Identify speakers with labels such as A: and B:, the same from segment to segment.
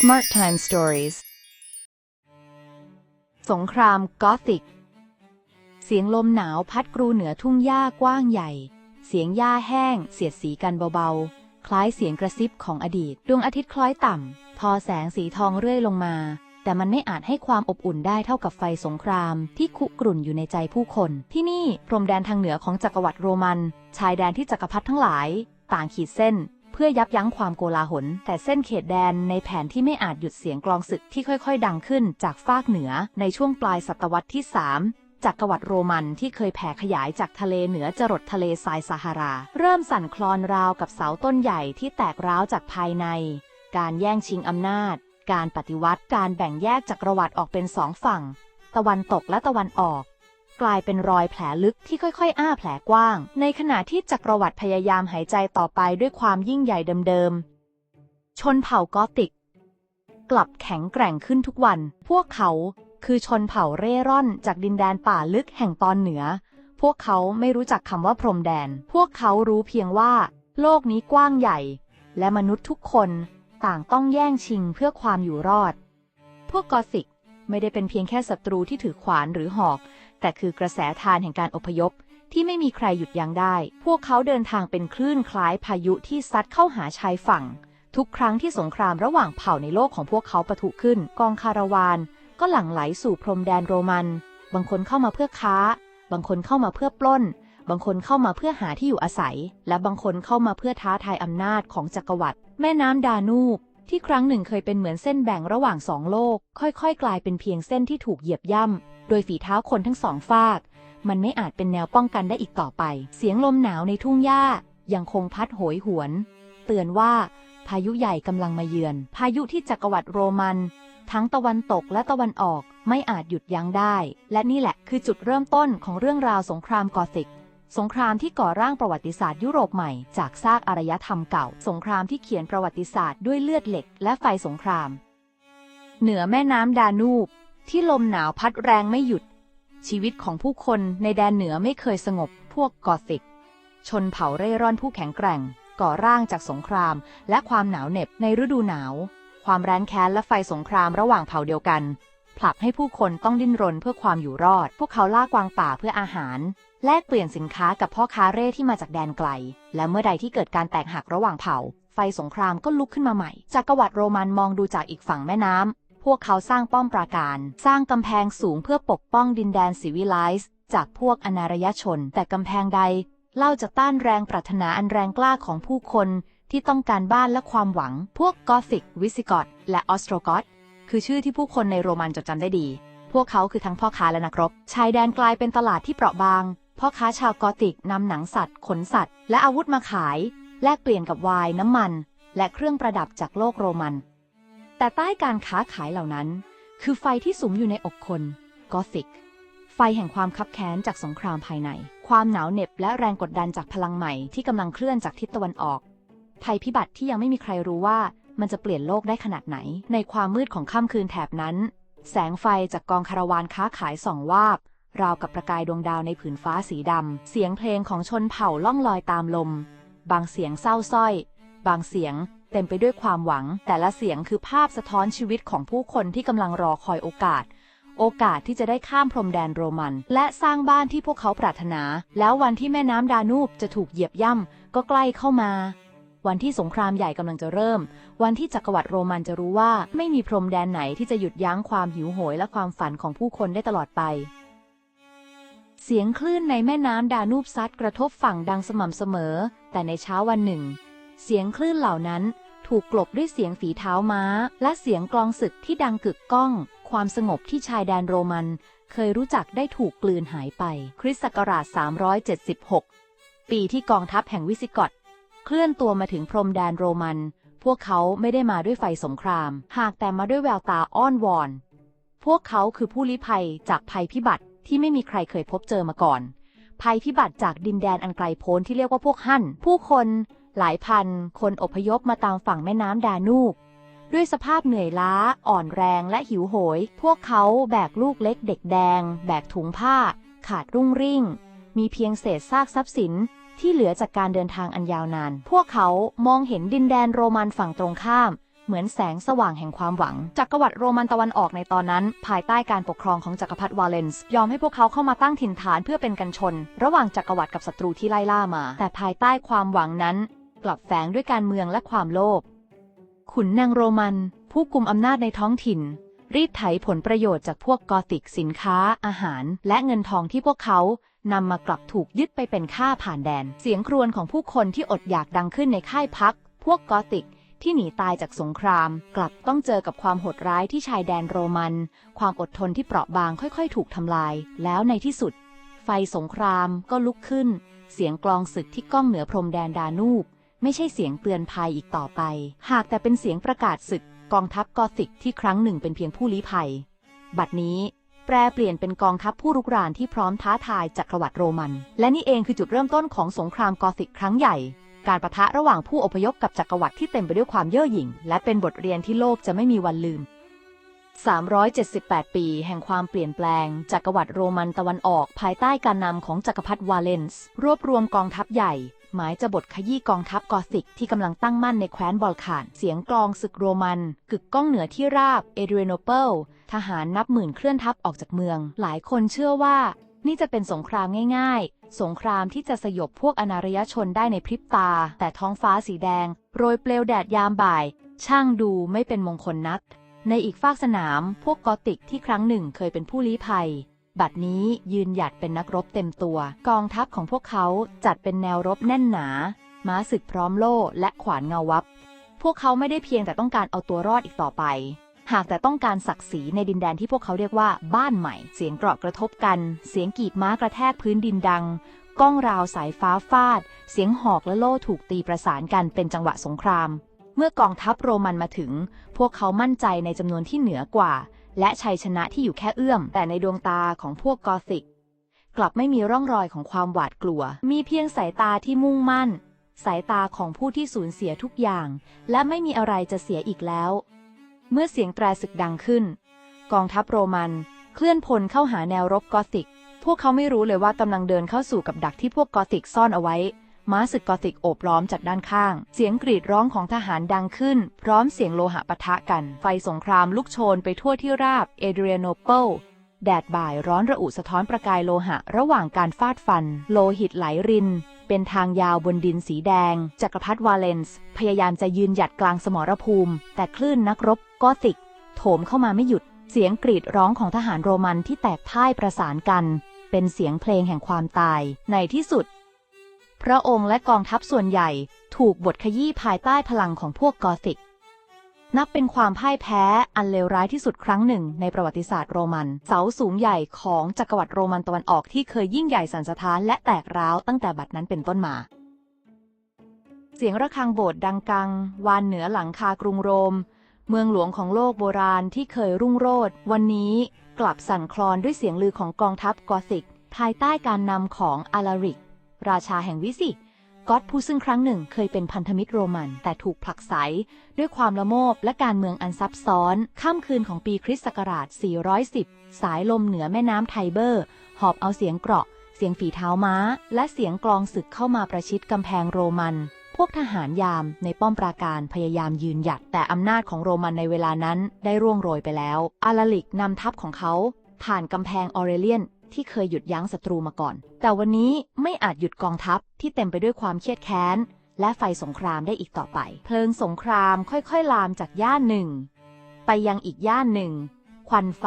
A: Smart Time Stories
B: สงครามกอธิก เสียงลมหนาวพัดกรูเหนือทุ่งหญ้ากว้างใหญ่ เสียงหญ้าแห้ง เสียดสีกันเบาๆ คล้ายเสียงกระซิบของอดีต ดวงอาทิตย์คล้อยต่ำ พอแสงสีทองเรื่อยลงมา แต่มันไม่อาจให้ความอบอุ่นได้เท่ากับไฟสงครามที่คุกรุ่นอยู่ในใจผู้คน ที่นี่พรมแดนทางเหนือของจักรวรรดิโรมัน ชายแดนที่จักรพรรดิทั้งหลาย ต่างขีดเส้น พื่อยับยั้งความโกลาหล แต่เส้นเขตแดนในแผนที่ไม่อาจหยุดเสียงกลองศึกที่ค่อยๆ ดังขึ้นจากฟากเหนือในช่วงปลายศตวรรษที่ 3จักรวรรดิโรมันที่เคยแผ่ขยายจากทะเลเหนือจรดทะเลทรายซาฮารา เริ่มสั่นคลอนราวกับเสาต้นใหญ่ที่แตกร้าวจากภายใน การแย่งชิงอำนาจ การปฏิวัติการแบ่งแยกจักรวรรดิออกเป็นสองฝั่ง ตะวันตกและตะวันออก กลายเป็นรอยแผลลึกที่ค่อยๆ อ้าแผลกว้าง ในขณะที่จักรวรรดิพยายามหายใจต่อไปด้วยความยิ่งใหญ่เดิมๆ ชนเผ่ากอติก กลับแข็งแกร่งขึ้นทุกวัน พวกเขาคือชนเผ่าเร่ร่อนจากดินแดนป่าลึกแห่งตอนเหนือ พวกเขาไม่รู้จักคำว่าพรมแดน พวกเขารู้เพียงว่า โลกนี้กว้างใหญ่ และมนุษย์ทุกคนต่างต้องแย่งชิงเพื่อความอยู่รอด พวกกอสิก ไม่ได้เป็นเพียงแค่ศัตรูที่ถือขวานหรือหอก แต่คือกระแสทานแห่งการอพยพ ที่ไม่มีใครหยุดยั้งได้ พวกเขาเดินทางเป็นคลื่นคล้ายพายุที่ซัดเข้าหาชายฝั่ง ทุกครั้งที่สงครามระหว่างเผ่าในโลกของพวกเขาปะทุขึ้น กองคาราวาน ก็หลั่งไหลสู่พรมแดนโรมัน บางคนเข้ามาเพื่อค้า บางคนเข้ามาเพื่อปล้น บางคนเข้ามาเพื่อหาที่อยู่อาศัย และบางคนเข้ามาเพื่อท้าทายอำนาจของจักรวรรดิแม่น้ำดานูบ ที่ครั้งหนึ่งเคยเป็นเหมือนเส้นแบ่งระหว่างสองโลก ค่อยๆ กลายเป็นเพียงเส้นที่ถูกเหยียบย่ำโดยฝีเท้าคนทั้งสองฝาก มันไม่อาจเป็นแนวป้องกันได้อีกต่อไป เสียงลมหนาวในทุ่งหญ้ายังคงพัดโหยหวน เตือนว่า พายุใหญ่กำลังมาเยือน พายุที่จักรวรรดิโรมัน ทั้งตะวันตกและตะวันออกไม่อาจหยุดยั้งได้ และนี่แหละคือจุดเริ่มต้นของเรื่องราวสงครามกอธิก สงครามที่ก่อร่างประวัติศาสตร์ยุโรปใหม่จากซากอารยธรรมเก่า สงครามที่เขียนประวัติศาสตร์ด้วยเลือดเหล็ก และไฟสงคราม เหนือแม่น้ำดานูบ ที่ลมหนาวพัดแรงไม่หยุด ชีวิตของผู้คนในแดนเหนือไม่เคยสงบ พวกกอธิก ชนเผ่าเร่ร่อนผู้แข็งแกร่ง ก่อร่างจากสงคราม และความหนาวเหน็บในฤดูหนาว ความแร้นแค้นและไฟสงครามระหว่างเผ่าเดียวกัน ผลักให้ผู้คนต้องดิ้นรนเพื่อความอยู่รอด พวกเขาล่ากวางป่าเพื่ออาหาร แลกเปลี่ยนสินค้ากับพ่อค้าเร่ที่มาจากแดนไกล และเมื่อใดที่เกิดการแตกหักระหว่างเผ่า ไฟสงครามก็ลุกขึ้นมาใหม่ จักรวรรดิโรมันมองดูจากอีกฝั่งแม่น้ำ พวกเขาสร้างป้อมปราการ สร้างกำแพงสูงเพื่อปกป้องดินแดนซิวิไลซ์จากพวกอนารยชน แต่กำแพงใด เล่าจะต้านแรงปรารถนาอันแรงกล้าของผู้คนที่ต้องการบ้านและความหวัง พวกกอธิก วิสิกอต และออสโตรกอต คือชื่อที่ผู้คนในโรมันจดจำได้ดี พวกเขาคือทั้งพ่อค้าและนักรบ ชายแดนกลายเป็นตลาดที่เปราะบาง พ่อค้าชาวกอติกนำหนังสัตว์ ขนสัตว์ และอาวุธมาขาย แลกเปลี่ยนกับไวน์น้ำมัน และเครื่องประดับจากโลกโรมัน แต่ใต้การค้าขายเหล่านั้น คือไฟที่สุมอยู่ในอกคนกอธิก ไฟแห่งความคับแค้นจากสงครามภายใน ความหนาวเหน็บและแรงกดดันจากพลังใหม่ที่กำลังเคลื่อนจากทิศตะวันออก ภัยพิบัติที่ยังไม่มีใครรู้ว่ามันจะเปลี่ยนโลกได้ขนาดไหน ในความมืดของค่ำคืนแถบนั้น แสงไฟจากกองคาราวานค้าขายส่องวาบ ราวกับประกายดวงดาวในผืนฟ้าสีดำ เสียงเพลงของชนเผ่าล่องลอยตามลม บางเสียงเศร้าส้อย บางเสียงเต็มไปด้วยความหวัง แต่ละเสียงคือภาพสะท้อนชีวิตของผู้คนที่กำลังรอคอยโอกาส โอกาสที่จะได้ข้ามพรมแดนโรมัน และสร้างบ้านที่พวกเขาปรารถนา แล้ววันที่แม่น้ำดานูบจะถูกเหยียบย่ำก็ใกล้เข้ามา วันที่สงครามใหญ่กำลังจะเริ่ม วันที่จักรวรรดิโรมันจะรู้ว่า ไม่มีพรมแดนไหนที่จะหยุดยั้งความหิวโหยและความฝันของผู้คนได้ตลอดไป เสียงคลื่นในแม่น้ำดานูบซัดกระทบฝั่งดังสม่ำเสมอ แต่ในเช้าวันหนึ่ง เสียงคลื่นเหล่านั้นถูกกลบด้วยเสียงฝีเท้าม้า และเสียงกลองศึกที่ดังกึกก้อง ความสงบที่ชายแดนโรมัน เคยรู้จักได้ถูกกลืนหายไป คริสต์ศักราช 376 ปีที่กองทัพแห่งวิสิกอตเคลื่อนตัวมาถึงพรมแดนโรมัน พวกเขาไม่ได้มาด้วยไฟสงคราม หากแต่มาด้วยแววตาอ้อนวอน พวกเขาคือผู้ลี้ภัยจากภัยพิบัติ ที่ไม่มีใครเคยพบเจอมาก่อน ภัยพิบัติจากดินแดนอันไกลโพ้นที่เรียกว่าพวกฮั่น ผู้คนหลายพัน คนอพยพมาตามฝั่งแม่น้ำดานูบด้วยสภาพเหนื่อยล้า อ่อนแรงและหิวโหย พวกเขาแบกลูกเล็กเด็กแดง แบกถุงผ้า ขาดรุ่งริ่ง มีเพียงเศษซากทรัพย์สินที่เหลือจากการเดินทางอันยาวนาน พวกเขามองเห็นดินแดนโรมันฝั่งตรงข้าม เหมือนแสงสว่างแห่งความหวัง จักรวรรดิโรมันตะวันออกในตอนนั้น ภายใต้การปกครองของจักรพรรดิวาเลนส์ยอมให้พวกเขาเข้ามาตั้งถิ่นฐานเพื่อเป็นกันชน ระหว่างจักรวรรดิกับศัตรูที่ไล่ล่ามา แต่ภายใต้ความหวังนั้น กลับแฝงด้วยการเมืองและความโลภขุนนางโรมัน ผู้กุมอำนาจในท้องถิ่น รีดไถผลประโยชน์จากพวกกอติกสินค้า อาหาร และเงินทองที่พวกเขานำมากลับถูกยึดไปเป็นค่าผ่านแดน เสียงครวญของผู้คนที่อดอยากดังขึ้นในค่ายพัก พวกกอติก ที่หนีตายจากสงคราม กลับต้องเจอกับความโหดร้ายที่ชายแดนโรมัน ความอดทนที่เปราะบางค่อยๆ ถูกทำลาย แล้วในที่สุด ไฟสงครามก็ลุกขึ้น เสียงกลองศึกที่ก้องเหนือพรมแดนดานูบ ไม่ใช่เสียงเตือนภัยอีกต่อไป หากแต่เป็นเสียงประกาศศึกกองทัพกอธิกที่ครั้งหนึ่งเป็นเพียงผู้ลี้ภัย บัดนี้แปรเปลี่ยนเป็นกองทัพผู้รุกรานที่พร้อมท้าทายจักรวรรดิโรมัน และนี่เองคือจุดเริ่มต้นของสงครามกอธิกครั้งใหญ่ การประทะระหว่างผู้อพยพกับจักรวรรดิที่เต็มไปด้วยความเย่อหยิ่ง และเป็นบทเรียนที่โลกจะไม่มีวันลืม 378 ปี แห่งความเปลี่ยนแปลง จักรวรรดิโรมันตะวันออก ภายใต้การนำของจักรพรรดิวาเลนส์รวบรวมกองทัพใหญ่ หมายจะบทขยี้กองทัพกอธิกที่กำลังตั้งมั่นในแคว้นบอลข่าน เสียงกลองศึกโรมัน กึกก้องเหนือที่ราบ เอเดรโนเปิลทหารนับหมื่นเคลื่อนทัพออกจากเมือง หลายคนเชื่อว่า นี่จะเป็นสงครามง่าย สงครามที่จะสยบพวกอนารยชนได้ในพริบตา แต่ท้องฟ้าสีแดง โรยเปลวแดดยามบ่าย ช่างดูไม่เป็นมงคลนัก ในอีกฝากสนามพวกกอติกที่ครั้งหนึ่งเคยเป็นผู้ลี้ภัย บัดนี้ยืนหยัดเป็นนักรบเต็มตัว กองทัพของพวกเขาจัดเป็นแนวรบแน่นหนา ม้าศึกพร้อมโล่และขวานเงาวับ พวกเขาไม่ได้เพียงแต่ต้องการเอาตัวรอดอีกต่อไป หากแต่ต้องการศักดิ์ศรีในดินแดนที่พวกเขาเรียกว่าบ้านใหม่ เสียงเกราะกระทบกัน เสียงกีบม้ากระแทกพื้นดินดัง ก้องราวสายฟ้าฟาด เสียงหอกและโล่ถูกตีประสานกันเป็นจังหวะสงคราม เมื่อกองทัพโรมันมาถึง พวกเขามั่นใจในจำนวนที่เหนือกว่า และชัยชนะที่อยู่แค่เอื้อม แต่ในดวงตาของพวกกอธิก กลับไม่มีร่องรอยของความหวาดกลัว มีเพียงสายตาที่มุ่งมั่น สายตาของผู้ที่สูญเสียทุกอย่าง และไม่มีอะไรจะเสียอีกแล้ว เมื่อเสียงแตรศึกดังขึ้น กองทัพโรมัน เคลื่อนพลเข้าหาแนวรบกอธิก พวกเขาไม่รู้เลยว่ากำลังเดินเข้าสู่กับดักที่พวกกอธิกซ่อนเอาไว้ ม้าศึกกอธิกโอบล้อมจากด้านข้าง เสียงกรีดร้องของทหารดังขึ้น พร้อมเสียงโลหะปะทะกัน ไฟสงครามลุกโชนไปทั่วที่ราบเอเดรียโนเปิลแดดบ่ายร้อนระอุสะท้อนประกายโลหะ ระหว่างการฟาดฟัน โลหิตไหลริน เป็นทางยาวบนดินสีแดง จักรพรรดิวาเลนซ์ พยายามจะยืนหยัดกลางสมรภูมิ แต่คลื่นนักรบกอติก โถมเข้ามาไม่หยุด เสียงกรีดร้องของทหารโรมันที่แตกพ่ายประสานกัน เป็นเสียงเพลงแห่งความตาย ในที่สุด พระองค์และกองทัพส่วนใหญ่ ถูกบทขยี้ภายใต้พลังของพวกกอติก นับเป็นความพ่ายแพ้อันเลวร้ายที่สุดครั้งหนึ่งในประวัติศาสตร์โรมัน เสาสูงใหญ่ของจักรวรรดิโรมันตะวันออกที่เคยยิ่งใหญ่สันสะท้านและแตกร้าวตั้งแต่บัดนั้นเป็นต้นมา เสียงระฆังโบสถ์ดังกัง วานเหนือหลังคากรุงโรม เมืองหลวงของโลกโบราณที่เคยรุ่งโรจน์วันนี้กลับสั่นคลอนด้วยเสียงลือของกองทัพกอธิก ภายใต้การนำของอาลาริก ราชาแห่งวิสิก อตผู้ซึ่งครั้งหนึ่งเคยเป็นพันธมิตรโรมัน แต่ถูกผลักไสด้วยความละโมบและการเมืองอันซับซ้อนค่ำคืนของปีคริสต์ศักราช 410 สายลมเหนือแม่น้ำไทเบอร์ หอบเอาเสียงเกราะ เสียงฝีเท้าม้า และเสียงกลองศึกเข้ามาประชิดกำแพงโรมัน พวกทหารยามในป้อมปราการพยายามยืนหยัด แต่อำนาจของโรมันในเวลานั้นได้ร่วงโรยไปแล้ว อาลาลิกนำทัพของเขาผ่านกำแพงออเรเลียน ที่เคยหยุดยั้งศัตรูมาก่อน แต่วันนี้ไม่อาจหยุดกองทัพที่เต็มไปด้วยความเครียดแค้น และไฟสงครามได้อีกต่อไป เพลิงสงครามค่อยๆ ลามจากย่านหนึ่ง ไปยังอีกย่านหนึ่ง ควันไฟ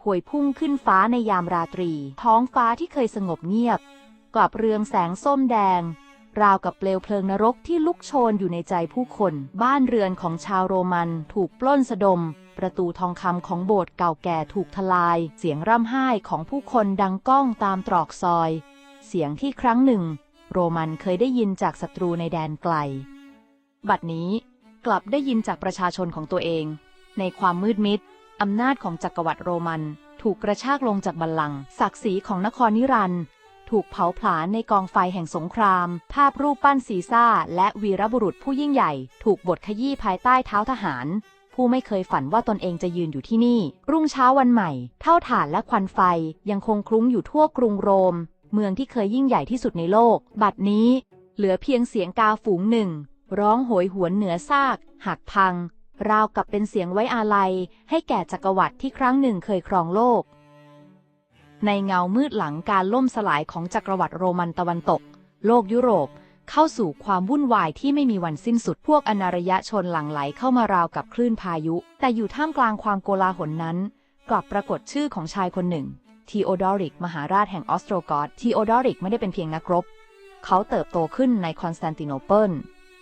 B: พวยพุ่งขึ้นฟ้าในยามราตรี ท้องฟ้าที่เคยสงบเงียบ กลับเรืองแสงส้มแดง ราวกับเปลวเพลิงนรกที่ลุกโชนอยู่ในใจผู้คน บ้านเรือนของชาวโรมันถูกปล้นสะดม ประตูทองคำของโบสถ์เก่าแก่ถูกทลาย เสียงร่ำไห้ของผู้คนดังก้องตามตรอกซอย เสียงที่ครั้งหนึ่ง โรมันเคยได้ยินจากศัตรูในแดนไกล บัดนี้กลับได้ยินจากประชาชนของตัวเอง ในความมืดมิดอำนาจของจักรวรรดิโรมัน ถูกกระชากลงจากบัลลังก์ศักดิ์ศรีของนครนิรันดร์ถูกเผาผลาญในกองไฟแห่งสงคราม ภาพรูปปั้นซีซ่า และวีรบุรุษผู้ยิ่งใหญ่ ถูกบดขยี้ภายใต้เท้าทหาร ผู้ไม่เคยฝันว่าตนเองจะยืนอยู่ที่นี่ รุ่งเช้าวันใหม่ เท่าฐานและควันไฟยังคงคลุ้งอยู่ทั่วกรุงโรม เมืองที่เคยยิ่งใหญ่ที่สุดในโลก บัดนี้ เหลือเพียงเสียงกาฝูงหนึ่ง ร้องโหยหวนเหนือซากหักพัง ราวกับเป็นเสียงไว้อาลัย ให้แก่จักรวรรดิที่ครั้งหนึ่งเคยครองโลก ในเงามืดหลังการล่มสลายของจักรวรรดิโรมันตะวันตก โลกยุโรป เข้าสู่ความวุ่นวายที่ไม่มีวันสิ้นสุดพวกอนารยชนหลั่งไหลเข้ามาราวกับคลื่นพายุ แต่อยู่ท่ามกลางความโกลาหลนั้น กลับปรากฏชื่อของชายคนหนึ่งทีโอดอริก มหาราชแห่งออสโตรกอสทีโอดอริกไม่ได้เป็นเพียงนักรบ เขาเติบโตขึ้นในคอนสแตนติโนเปิล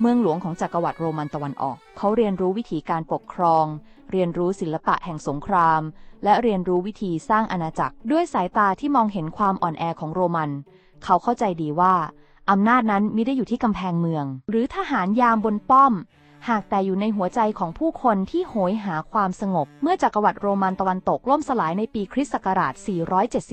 B: เมืองหลวงของจักรวรรดิโรมันตะวันออก เขาเรียนรู้วิธีการปกครอง เรียนรู้ศิลปะแห่งสงคราม และเรียนรู้วิธีสร้างอาณาจักร ด้วยสายตาที่มองเห็นความอ่อนแอของโรมัน เขาเข้าใจดีว่า อำนาจนั้นมิได้อยู่ที่กำแพงเมือง หรือทหารยามบนป้อม หากแต่อยู่ในหัวใจของผู้คนที่โหยหาความสงบ เมื่อจักรวรรดิโรมันตะวันตกล่มสลายในปีคริสต์ศักราช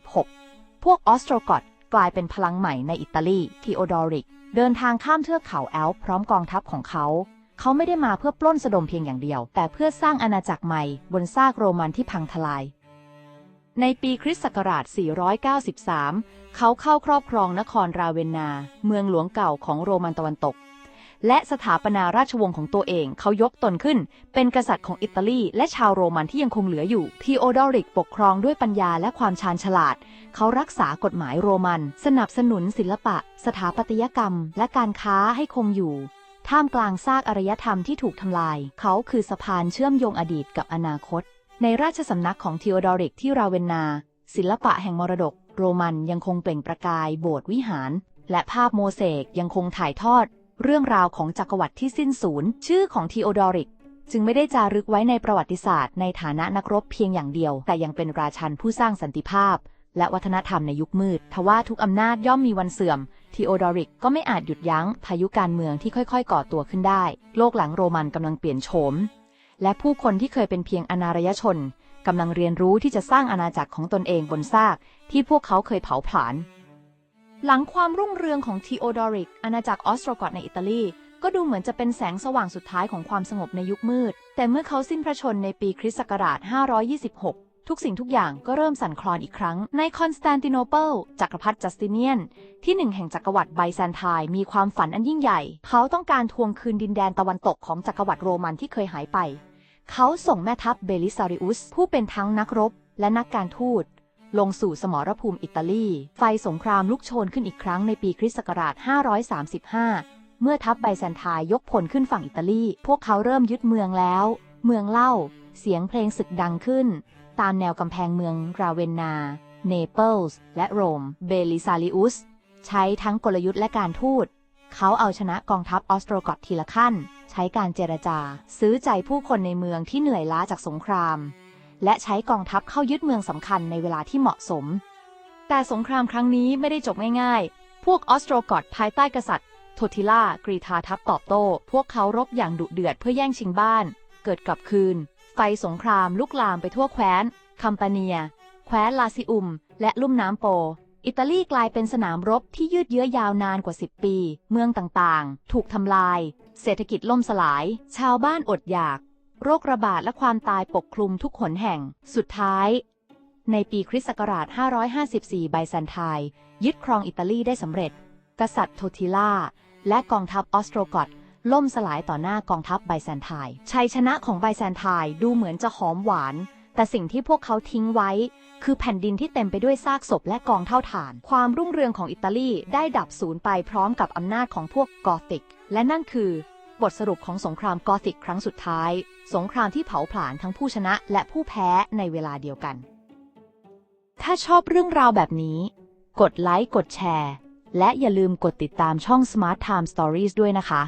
B: 476 พวกออสโตรกอตกลายเป็นพลังใหม่ในอิตาลีทีโอดอริก เดินทางข้ามเทือกเขาแอลป์พร้อมกองทัพของเขา เขาไม่ได้มาเพื่อปล้นสะดมเพียงอย่างเดียว แต่เพื่อสร้างอาณาจักรใหม่บนซากโรมันที่พังทลาย ในปีคริสต์ศักราช 493 เขาเข้าครอบครองนครราเวนนา เมืองหลวงเก่าของโรมันตะวันตก และสถาปนาราชวงศ์ของตัวเองเขายกตนขึ้น เป็นกษัตริย์ของอิตาลีและชาวโรมันที่ยังคงเหลืออยู่ทีโอดอริกปกครองด้วยปัญญาและความชาญฉลาด เขารักษากฎหมายโรมัน สนับสนุนศิลปะ สถาปัตยกรรม และการค้าให้คงอยู่ท่ามกลางซากอารยธรรมที่ถูกทำลาย เขาคือสะพานเชื่อมโยงอดีตกับอนาคต ในราชสำนักของทีโอดอริกที่ราเวนนา ศิลปะแห่งมรดก โรมันยังคงเปล่งประกายโบสถ์วิหาร และภาพโมเสกยังคงถ่ายทอด เรื่องราวของจักรวรรดิที่สิ้นสูญชื่อของทีโอดอริก จึงไม่ได้จารึกไว้ในประวัติศาสตร์ในฐานะนักรบเพียงอย่างเดียว แต่ยังเป็นราชันผู้สร้างสันติภาพ และวัฒนธรรมในยุคมืดทว่าทุกอำนาจย่อมมีวันเสื่อมทีโอดอริกก็ไม่อาจหยุดยั้งพายุการเมืองที่ค่อยๆ ก่อตัวขึ้นได้ โลกหลังโรมันกำลังเปลี่ยนโฉม และผู้คนที่เคยเป็นเพียงอนารยชนกำลังเรียนรู้ที่จะสร้างอาณาจักรของตนเองบนซากที่พวกเขาเคยเผาผลาญ หลังความรุ่งเรืองของทีโอดอริก อาณาจักรออสโตรกอตในอิตาลี ก็ดูเหมือนจะเป็นแสงสว่างสุดท้ายของความสงบในยุคมืด แต่เมื่อเขาสิ้นพระชนในปีคริสต์ศักราช 526ทุกสิ่งทุกอย่างก็เริ่มสั่นคลอนอีกครั้ง ในคอนสแตนติโนเปิลจักรพรรดิจัสติเนียน ที่หนึ่งแห่งจักรวรรดิไบแซนไทน์มีความฝันอันยิ่งใหญ่ เขาต้องการทวงคืนดินแดนตะวันตกของจักรวรรดิโรมันที่เคยหายไป เขาส่งแม่ทัพเบลิซาริอุส ผู้เป็นทั้งนักรบและนักการทูต ลงสู่สมรภูมิอิตาลี ไฟสงครามลุกโชนขึ้นอีกครั้งในปีคริสต์ศักราช 535 เมื่อทัพไบแซนไทน์ยกพลขึ้นฝั่งอิตาลี พวกเขาเริ่มยึดเมืองแล้ว เมืองเล่า เสียงเพลงศึกดังขึ้น ตามแนวกำแพงเมืองราเวนนา เนเปิลส์ และโรม เบลิซาริอุส ใช้ทั้งกลยุทธ์และการทูต เขาเอาชนะกองทัพออสโตรกอตทีละขั้น ใช้การเจรจา ซื้อใจผู้คนในเมืองที่เหนื่อยล้าจากสงคราม และใช้กองทัพเข้ายึดเมืองสำคัญในเวลาที่เหมาะสม แต่สงครามครั้งนี้ไม่ได้จบง่ายๆ พวกออสโตรกอตภายใต้กษัตริย์โททิล่ากรีธาทัพตอบโต้ พวกเขารบอย่างดุเดือดเพื่อแย่งชิงบ้าน เกิดกลับคืน ไฟสงครามลุกลามไปทั่วแคว้น คัมปาเนีย แคว้นลาซิอุม และลุ่มน้ำโป อิตาลีกลายเป็นสนามรบที่ยืดเยื้อยาวนานกว่า 10 ปี เมืองต่างๆ ถูกทำลาย เศรษฐกิจล่มสลาย ชาวบ้านอดอยาก โรคระบาดและความตายปกคลุมทุกหนแห่ง สุดท้าย ในปีคริสต์ศักราช 554 ไบแซนไทน์ยึดครองอิตาลีได้สำเร็จ กษัตริย์โททิล่า และกองทัพออสโตรกอตล่มสลายต่อหน้า กองทัพไบแซนไทน์ชัยชนะของไบแซนไทน์ดูเหมือนจะหอมหวาน แต่สิ่งที่พวกเขาทิ้งไว้ คือแผ่นดินที่เต็มไปด้วยซากศพและกองเท่าฐาน ความรุ่งเรืองของอิตาลีได้ดับสูญไปพร้อมกับอำนาจของพวกกอธิก และนั่นคือบทสรุปของสงครามกอธิกครั้งสุดท้าย สงครามที่เผาผลาญทั้งผู้ชนะและผู้แพ้ในเวลาเดียวกัน ถ้าชอบเรื่องราวแบบนี้ กดไลค์ กดแชร์ และอย่าลืมกดติดตามช่อง Smart Time Stories ด้วยนะคะ